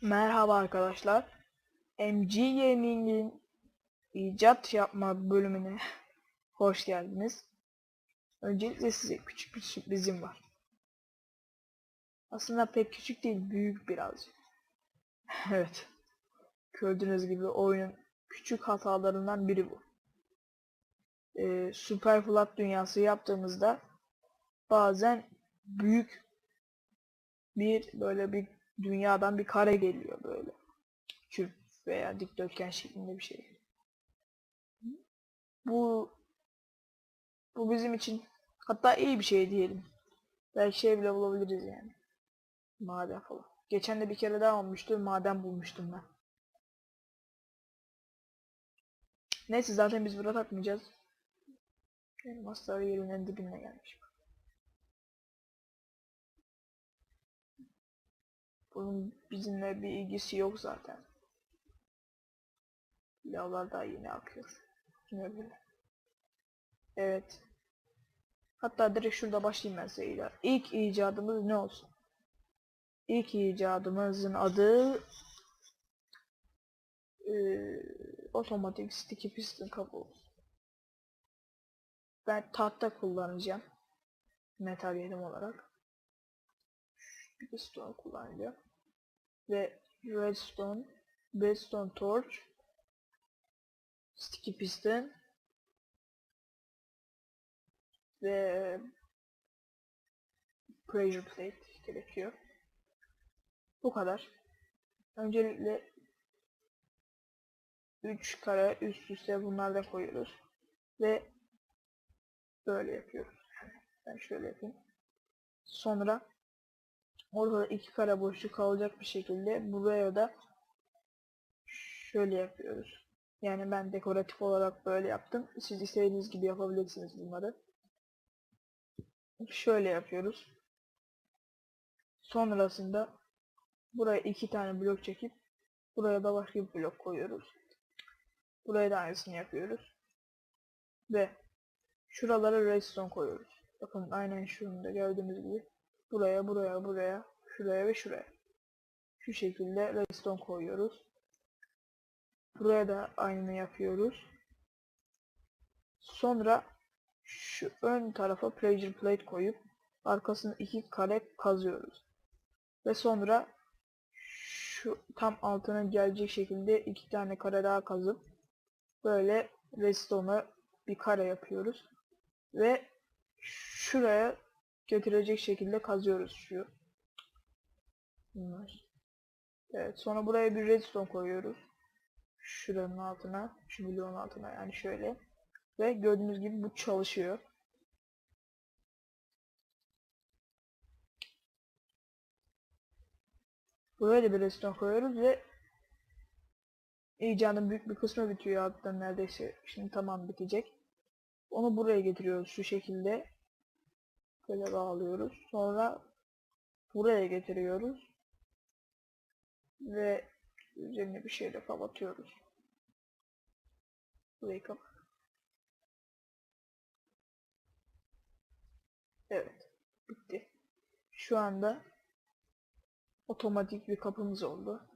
Merhaba arkadaşlar. MG Gaming'in icat yapma bölümüne hoş geldiniz. Öncelikle size küçük bir sürprizim var. Aslında pek küçük değil, büyük birazcık. evet. Gördüğünüz gibi oyunun küçük hatalarından biri bu. Ee, Super Flat dünyası yaptığımızda bazen büyük bir böyle bir dünyadan bir kare geliyor böyle. Küp veya dikdörtgen şeklinde bir şey. Bu bu bizim için hatta iyi bir şey diyelim. Belki şey bile bulabiliriz yani. Maden falan. Geçen de bir kere daha olmuştu. Maden bulmuştum ben. Neyse zaten biz burada takmayacağız. Elmaslar yerin en dibine gelmiş. Bunun bizimle bir ilgisi yok zaten. Lavlar daha yeni akıyor. Yine böyle. Evet. Hatta direkt şurada başlayayım ben size. İlk icadımız ne olsun? İlk icadımızın adı eee otomatik sticky piston kapı. Ben tahta kullanacağım. Metal yedim olarak. Bir de stone kullanacağım. Ve redstone, redstone torch, sticky piston ve pressure plate gerekiyor. Bu kadar. Öncelikle 3 kare üst üste bunlardan koyuyoruz. Ve böyle yapıyoruz. Ben şöyle yapayım. Sonra orada iki kare boşluk kalacak bir şekilde buraya da şöyle yapıyoruz. Yani ben dekoratif olarak böyle yaptım. Siz istediğiniz gibi yapabilirsiniz bunları. Şöyle yapıyoruz. Sonrasında buraya iki tane blok çekip buraya da başka bir blok koyuyoruz. Buraya da aynısını yapıyoruz. Ve şuralara redstone koyuyoruz. Bakın aynen şunu da gördüğünüz gibi buraya, buraya, buraya, şuraya ve şuraya. Şu şekilde redstone koyuyoruz. Buraya da aynını yapıyoruz. Sonra şu ön tarafa pressure plate koyup arkasını iki kare kazıyoruz. Ve sonra şu tam altına gelecek şekilde iki tane kare daha kazıp böyle redstone'a bir kare yapıyoruz. Ve şuraya getirecek şekilde kazıyoruz şu. Bunlar. Evet sonra buraya bir redstone koyuyoruz. Şuranın altına, şu bloğun altına yani şöyle. Ve gördüğünüz gibi bu çalışıyor. Buraya bir redstone koyuyoruz ve icadın büyük bir kısmı bitiyor hatta neredeyse şimdi tamam bitecek. Onu buraya getiriyoruz şu şekilde. Böyle bağlıyoruz. Sonra buraya getiriyoruz. Ve üzerine bir şeyle kapatıyoruz. Burayı. Evet. Bitti. Şu anda otomatik bir kapımız oldu.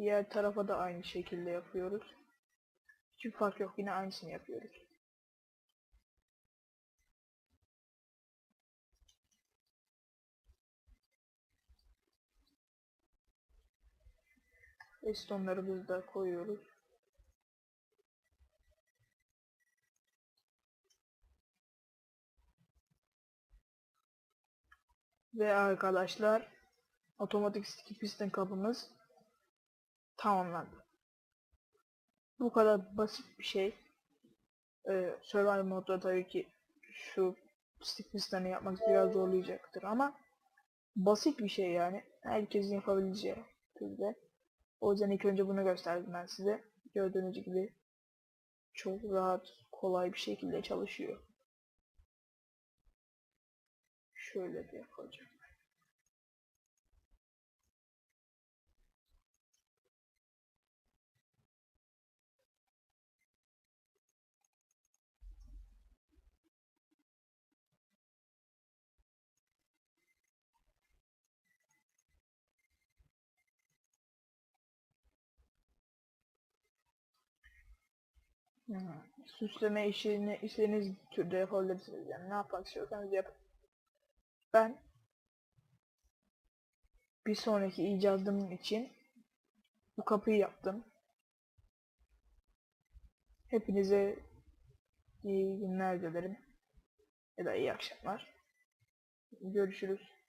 Diğer tarafa da aynı şekilde yapıyoruz. Hiçbir fark yok. Yine aynısını yapıyoruz. Estonları da koyuyoruz. Ve arkadaşlar otomatik piston kapımız tamamlandı. Bu kadar basit bir şey. Ee, Survival modda tabii ki şu stick piston'ı yapmak biraz zorlayacaktır ama basit bir şey yani. Herkesin yapabileceği türde. O yüzden ilk önce bunu gösterdim ben size. Gördüğünüz gibi çok rahat, kolay bir şekilde çalışıyor. Şöyle bir yapacağım. Süsleme işini istediğiniz türde yapabilirsiniz. Yani ne yapmak istiyorsanız yapın. Ben bir sonraki icadım için bu kapıyı yaptım. Hepinize iyi günler dilerim. Ya da iyi akşamlar. Görüşürüz.